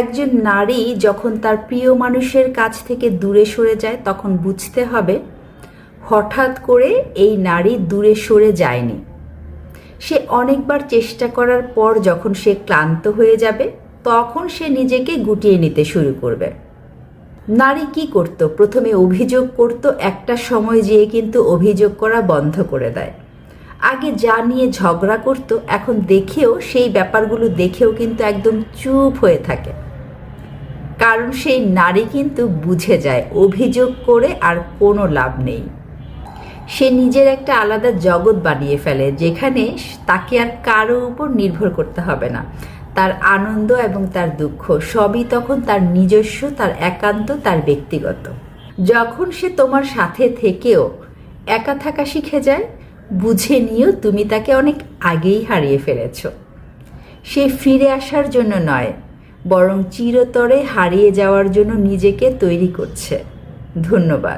একজন নারী যখন তার প্রিয় মানুষের কাছ থেকে দূরে সরে যায়, তখন বুঝতে হবে হঠাৎ করে এই নারী দূরে সরে যায়নি। সে অনেকবার চেষ্টা করার পর যখন সে ক্লান্ত হয়ে যাবে, তখন সে নিজেকে গুটিয়ে নিতে শুরু করবে। নারী কি করত? প্রথমে অভিযোগ করত, একটা সময় যেয়ে কিন্তু অভিযোগ করা বন্ধ করে দেয়। আগে যা নিয়ে ঝগড়া করত, এখন দেখেও, সেই ব্যাপারগুলো দেখেও কিন্তু একদম চুপ হয়ে থাকে। কারণ সেই নারী কিন্তু বুঝে যায়, অভিযোগ করে আর কোনো লাভ নেই। সে নিজের একটা আলাদা জগৎ বানিয়ে ফেলে, যেখানে তাকে আর কারও উপর নির্ভর করতে হবে না। তার আনন্দ এবং তার দুঃখ সবই তখন তার নিজস্ব, তার একান্ত, তার ব্যক্তিগত। যখন সে তোমার সাথে থেকেও একা থাকা শিখে যায়, বুঝে নিয়েও তুমি তাকে অনেক আগেই হারিয়ে ফেলেছ। সে ফিরে আসার জন্য নয় বরং চিরতরে হারিয়ে যাওয়ার জন্য নিজেকে তৈরি করছে। ধন্যবাদ।